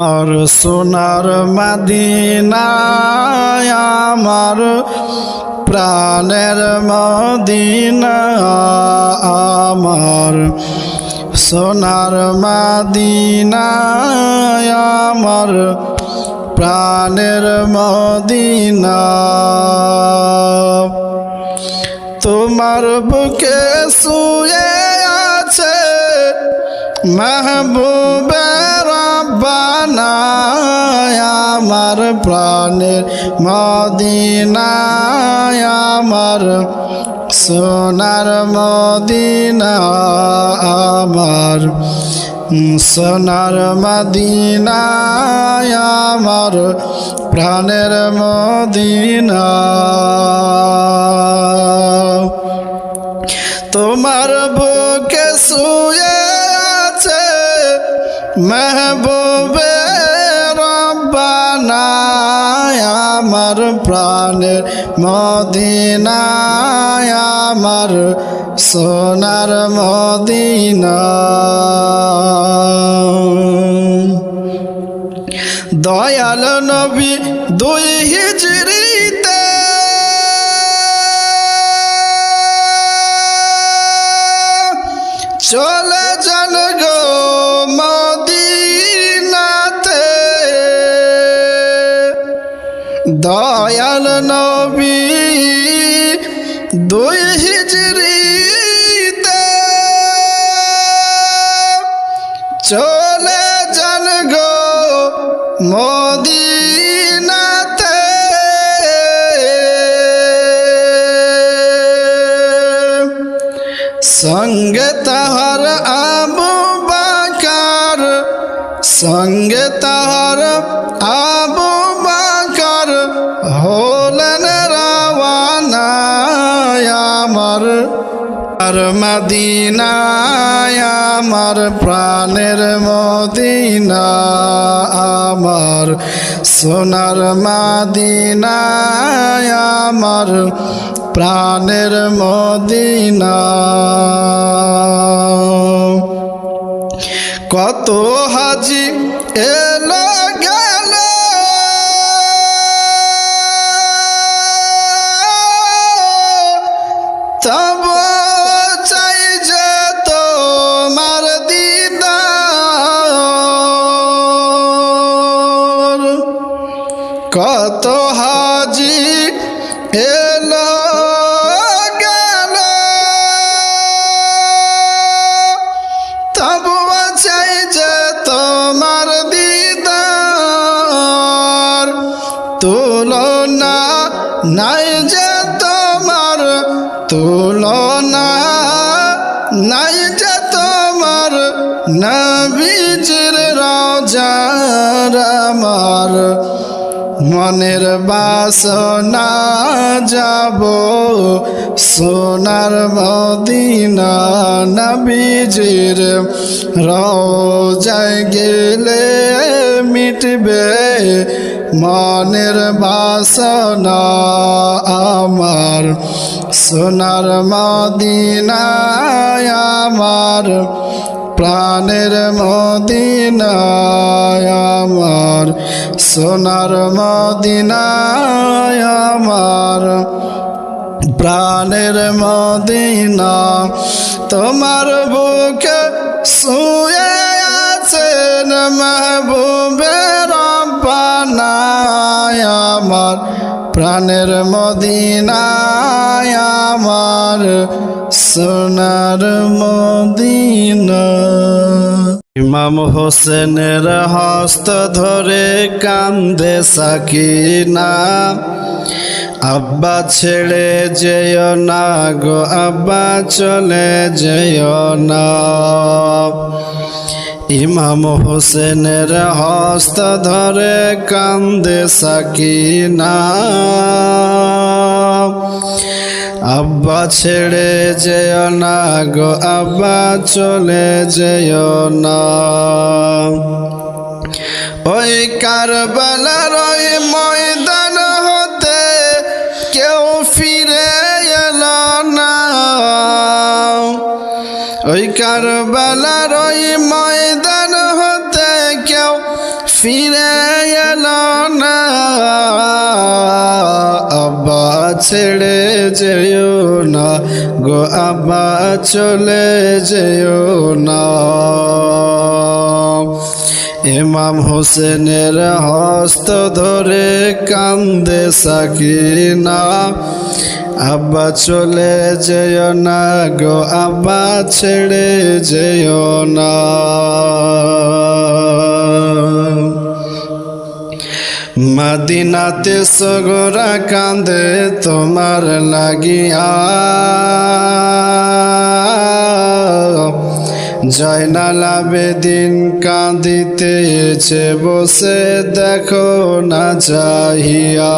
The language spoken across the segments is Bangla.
আর সোনার মাদিনায়, আমার প্রাণের মদিনা আমার সোনার মাদিনায়, আমার প্রাণের মদিনা তোমার বুকে শুয়ে আছে মাহবুবের বানায় আমার প্রাণের মদিনায় আমার, সোনার মদিনা আমার, সোনার মদিনায় আমার প্রাণের মদিনা। তোমার বুকে আছে মেহবুবে রব্বানায় আমার প্রাণের মদিনায়, আমার সোনার মদিনা। দয়াল নবী দুই হিজরিতে চলে যান গো দয়াল নবী আমার আর মদিনায়, আমার প্রাণের মদিনা, আমার সোনার মদিনায়, আমার প্রাণের মদিনা। কত হাজি এলো আমার মনের বাসনা যাব। সোনার মদিনা নবীজির রোজায় গেলে মিটবে। মনের বাসনা আমার, সোনার মদিনায় আমার। প্রাণের মদিনায় আমার, সোনার মদিনায় আমার। প্রাণের মদিনা তোমার বুকে শুয়ে আছেন মাহবুবের বানায় আমার। প্রাণের মদিনায় আমার। সোনার মদিনা। ইমাম হোসেনের হস্ত ধরে কান্দে সাকিনা। আব্বা ছেড়ে যেও না গো, আব্বা চলে যেও না। ইমাম হোসেনের হস্ত ধরে কান্দে সাকিনা। আব্বা ছেড়ে যেও না গো, আব্বা চলে যেও না। ওই কারবালার ওই ময়দান হতে কেউ ফিরে এলো না। ওই কারবালার ওই ময়দান হতে কেউ ফিরে এলো আব্বা ছেড়ে যেও না গো আব্বা, চলে যেও না। ইমাম হোসেনের হস্ত ধরে কান্দে সাকিনা। আব্বা, চলে যেও না গো আব্বা, ছেড়ে যেও না। মদিনাতে সগরা কান্দে তোমার লাগিয়া। জয়নাল কাঁদিতে কাঁদিতেছে, বসে দেখো না চাহিয়া।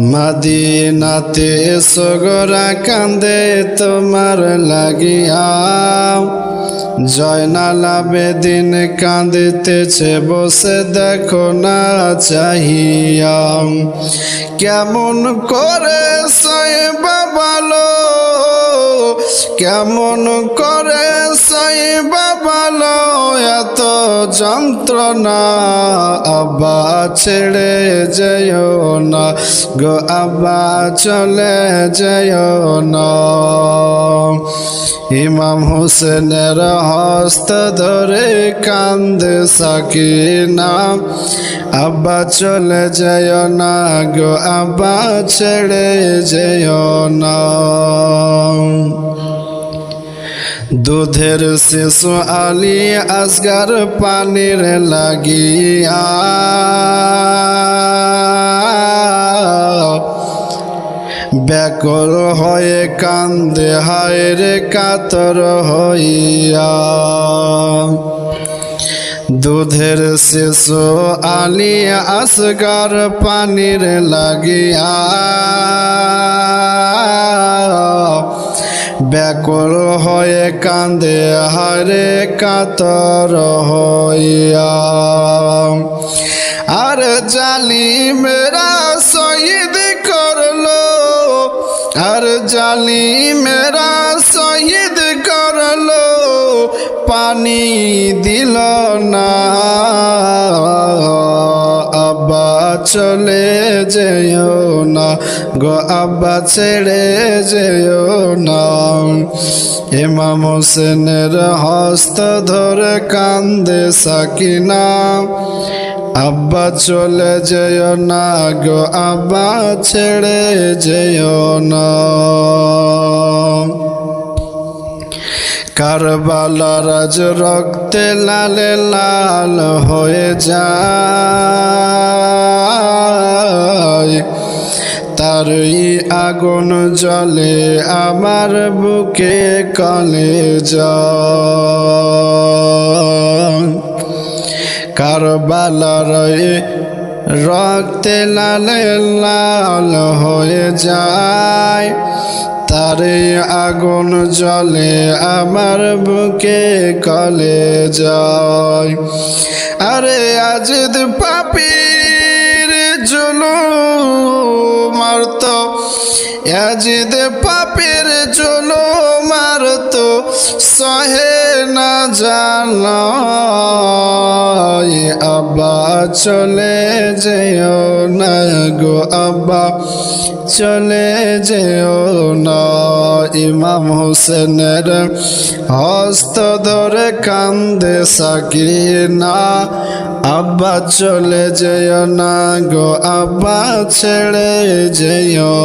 মদিনাতে সগরা কান্দে তোমার লাগিয়া। জয়নাল বেদিন কাঁদিতেছে বসে দেখো না চাহিয়া। কেমন করে সয়ে বাবালো কেমন করে সই বাবালো এত যন্ত্রণা আব্বা ছেড়ে যেও না গো আব্বা চলে যেও না। ইমাম হোসেনের হস্ত ধরে কান্দে সাকিনা আব্বা চলে যায় না গো আব্বা ছেড়ে যেও না। দুধের শিশু আলী আসগার পানির লাগিয়া। ব্যাকল হয়ে কান্দে, হায় রে কাতর হইয়া। দুধের শিশু আলী আসগার পানির লাগিয়া। ব্যাকুল হয়ে কান্দে, হারে কাতর হইয়া। আর জালি মেরা শহীদ করল, আর জালি মেরা শহীদ করল, পানি দিল না। আব্বা চলে যেও। গো আব্বা ছেড়ে যেও না। ইমাম হোসেনের হস্ত ধরে কান্দে সাকিনা। আব্বা চলে যেও না গো আব্বা ছেড়ে যেও না। কারবালার রাজ রক্তে লালে লাল হয়ে যায়। তারই আগুন জলে আমার বুকে কলে কারবালার রক্তে লালে লাল হয়ে যায়। তারে আগুন জলে আমার বুকে কলে যায় আরে আজিদ পাপির জুলু মারত আজিদ পাপির জুলু মারত সহে না জানা। আব্বা চলে যেও না গো আব্বা, চলে যেও না। ইমাম হোসেনের হস্ত ধরে কান্দে সাকি না আব্বা চলে যেও না গো আব্বা, ছেড়ে যেও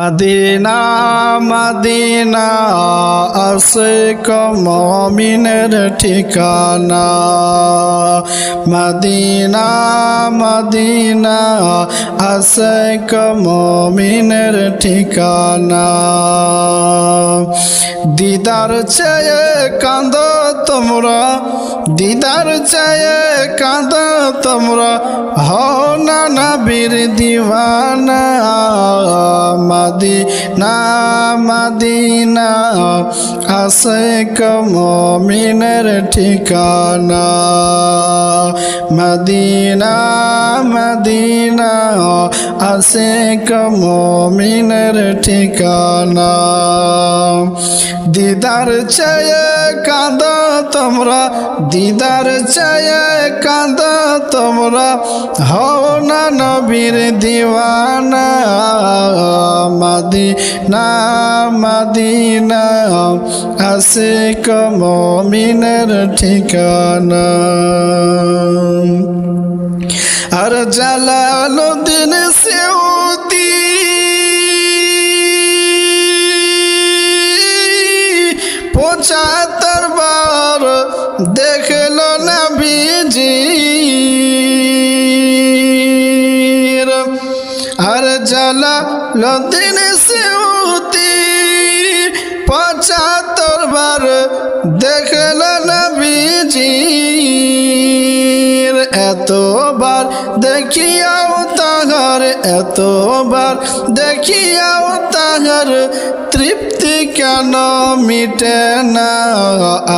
মদিনা মদিনা আসে কমিনের ঠিকানা। মদিনা মদিনা আসে কমিনের ঠিকানা। দিদার চেয়ে কান্দ তোমরা, দিদার চেয়ে কাঁদ তোমরা। হও না নবীর দিওয়ানা, মাদিনা মাদিনা আসে কমিনের ঠিকানা। মদিনা মদিনা আসে কমিনের ঠিকানা। দিদার চেয়ে কাঁদ তোমরা, দিদার চেয়ে কাঁদ তোমরা। হও না নবীর দিওয়ানা, মাদিনা মাদিনা। আসে কমিনের ঠিকানা। আর জালালুদ্দিন আর জালালুদ্দিন সেউতি পঁচাত্তর বার দেখল না বিজি এতবার দেখিয়াও তাহার এতবার দেখিয়াও তাহার তৃপ্তি কেন মিটে না?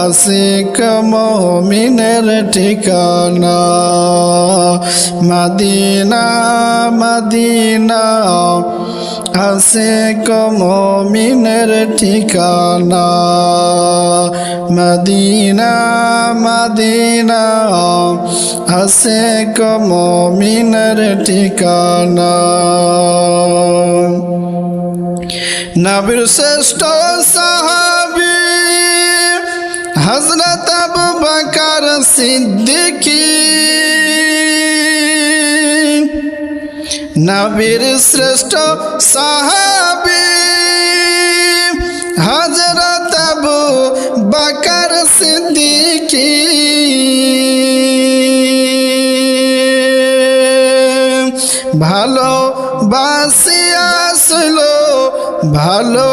আশিক মমিনের ঠিকানা। মাদিনা মাদিনা, আশিক মমিনের ঠিকানা। মদিনা মদিনা আছে কমিনের ঠিকানা। নবীর শ্রেষ্ঠ সাহাবি হজরত আবু বকর সিদ্দিকী। নবীর শ্রেষ্ঠ সাহাবি হজরত আবু বকর সিদ্দিকী। ভালো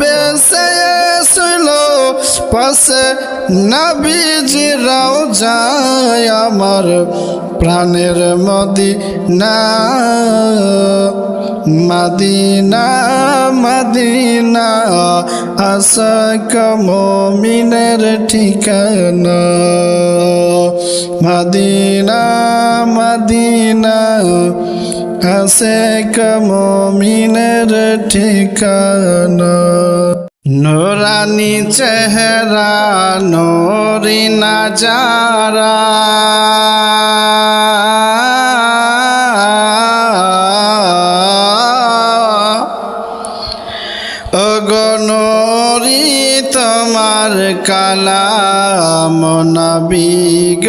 বেসে শুল পাশে নবীজিরাও যায় আমার প্রাণের মদি না মদিনা মদিনা, আশাক মমিনের ঠিকানা। মদিনা মদিনা আশেক কমিনের ঠিকানা। নোরানি চেহারা নোরি নাজারা অগনরি কালাম নবীগ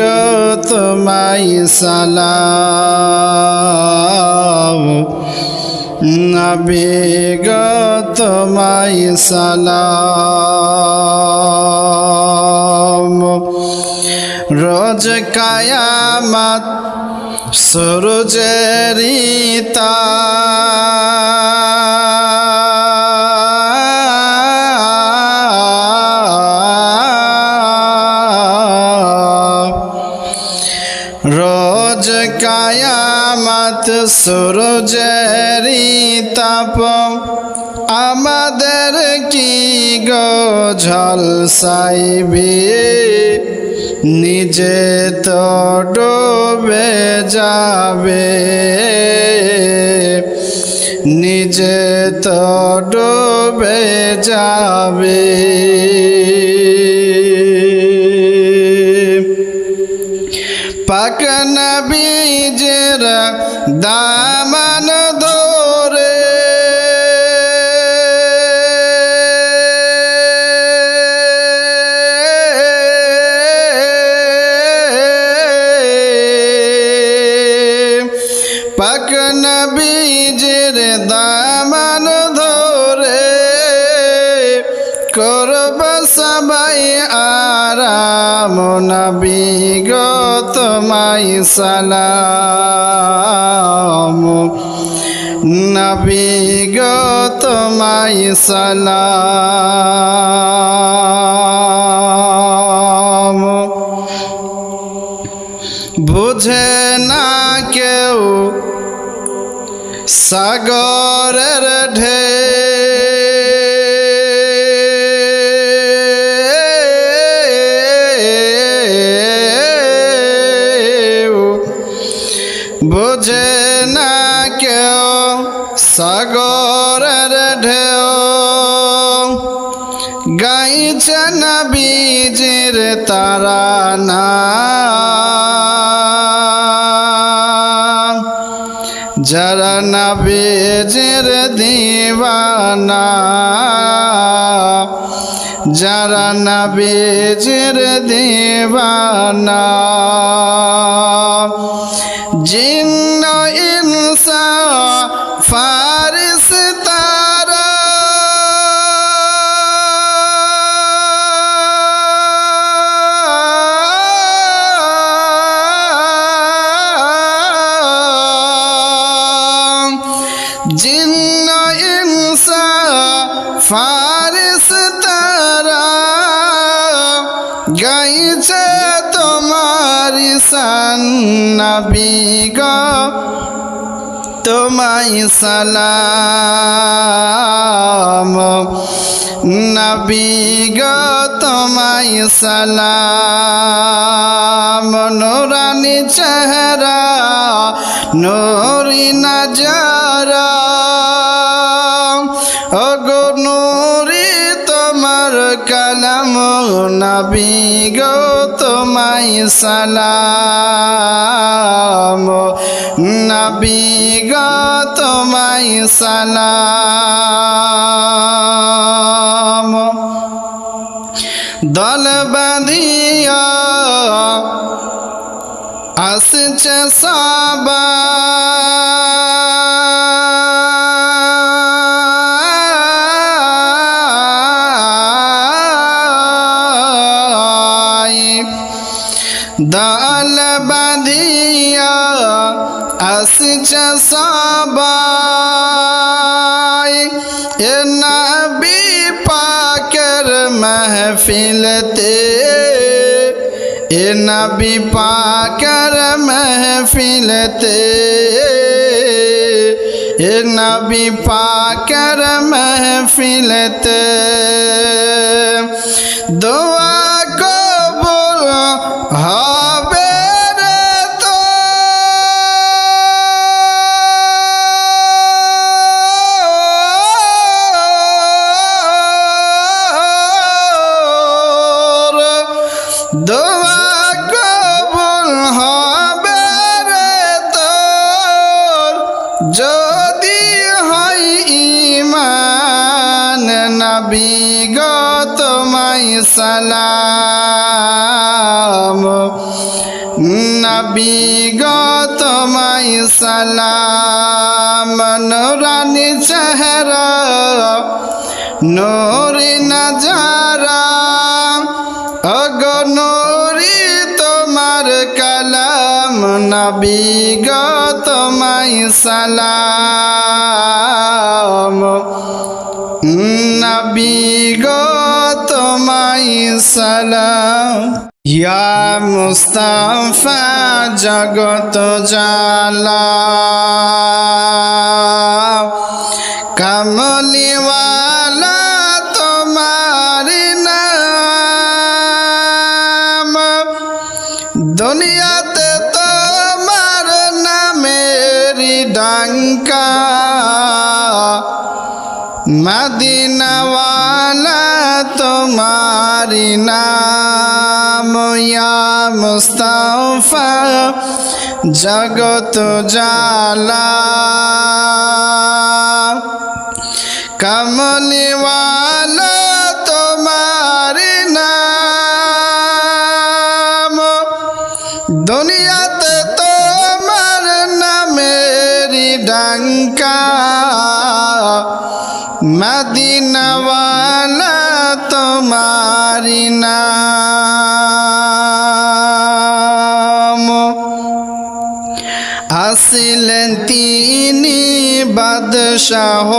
তোমাই সালাম। নবীগ তোমাই সালাম। রোজ কায়ামাত সূরজেরিতা রোজ সূরজেরি তাপ। আমাদের কি গো ঝলসাইবে নিজে তো ডুবে যাবে। নিজে তো ডুবে যাবে। পাক নবীজের দামান ধরে। পাক নবীজের দামান ধরে। করব সবাই আরাম নবী গো। তোমায় সালাম। নবী গো তোমায় সালাম। বুঝে না কেউ সাগরের ঢে কেউ সাগরের ঢেউ গাইছে নবীজির তারা না। যারা নবীজির দিবানা যারা নবীজির দিবানা। জিন্ন গাইছে তোমার সান নবী গো। তোমায় সালাম। নবী গো, তোমায় সালাম। নুরানি চেহারা, নুরি নজারা। নবী গো তোমায় সালাম। নবী গো তোমায় সালাম। দল বাঁধিয়া আসছে সাবা দল বাঁধিয়া আসছ সবাই। এ নবী পাকের মহফিলতে, এ নবী পাকের মহফিলতে, এ নবী পাকের মহফিলতে। দোয়া কবুল হয়। নবী তোমায় সালাম। নবী তোমায় সালাম। নুরানি চেহারা, নোরি নজারা। অগো নোরি তোমার কালাম। নবী তোমায় সালাম। সালাম। ইয়া মুস্তাফা জগত জালা। নাম। দুনিয়াতে তোমার নামেরি ডাঙ্কা। মদিনাওয়ালা তোমারি মুস্তাফা জগত জালা নামেরি ডাঙ্কা। মদিনাওয়ালা তোমারি নাম। আসিলেন তিনি বাদশাহ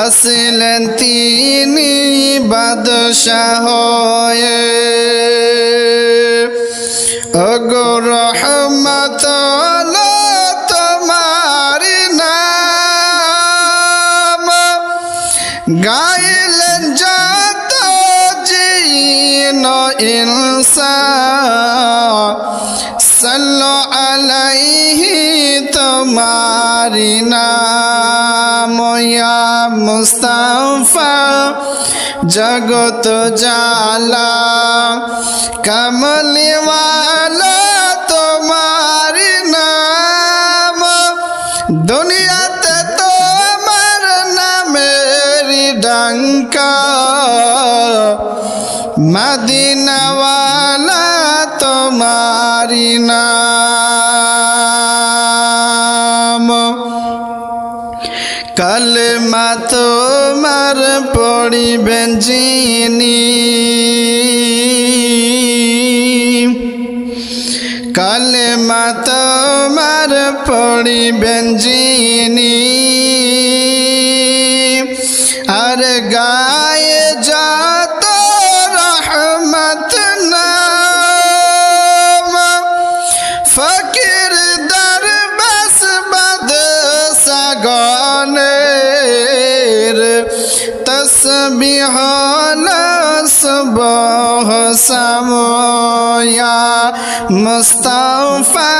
আসিলেন তিনি বাদশাহ হয়ে। সাল্লো আলাইহি তোমারি নাম, ইয়া মুস্তাফা, জগত জালা কমলিওয়ালা তোমার নাম, দুনিয়াতে তোমার নামের ডঙ্কা মদিনাওয়ালা নাম। কালেমা তোমার পড়িবেন যিনি। কালেমা তোমার পড়িবেন যিনি। আর গায়ে সময়া মুস্তফা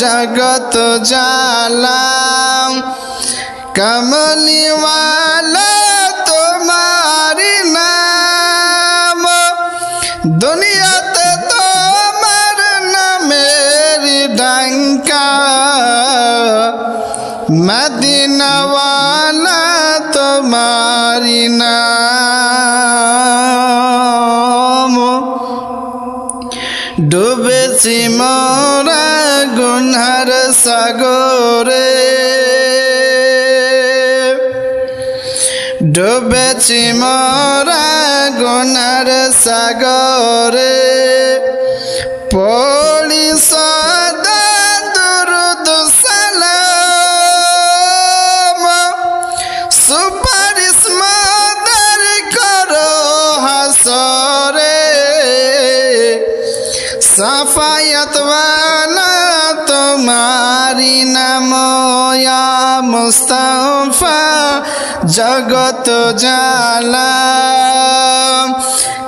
জগত জালাম কমলিওয়ালা ডুবেছি মোরা গুনহার সাগরে। ডুবেছি মোরা গুনার সাগরে। জগত জালা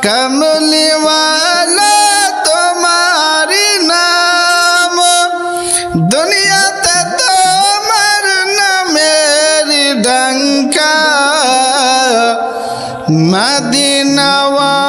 কমলিওয়ালা তোমারি নাম দুনিয়াতে তোমার নামের ডঙ্কা মদিনাওয়ালা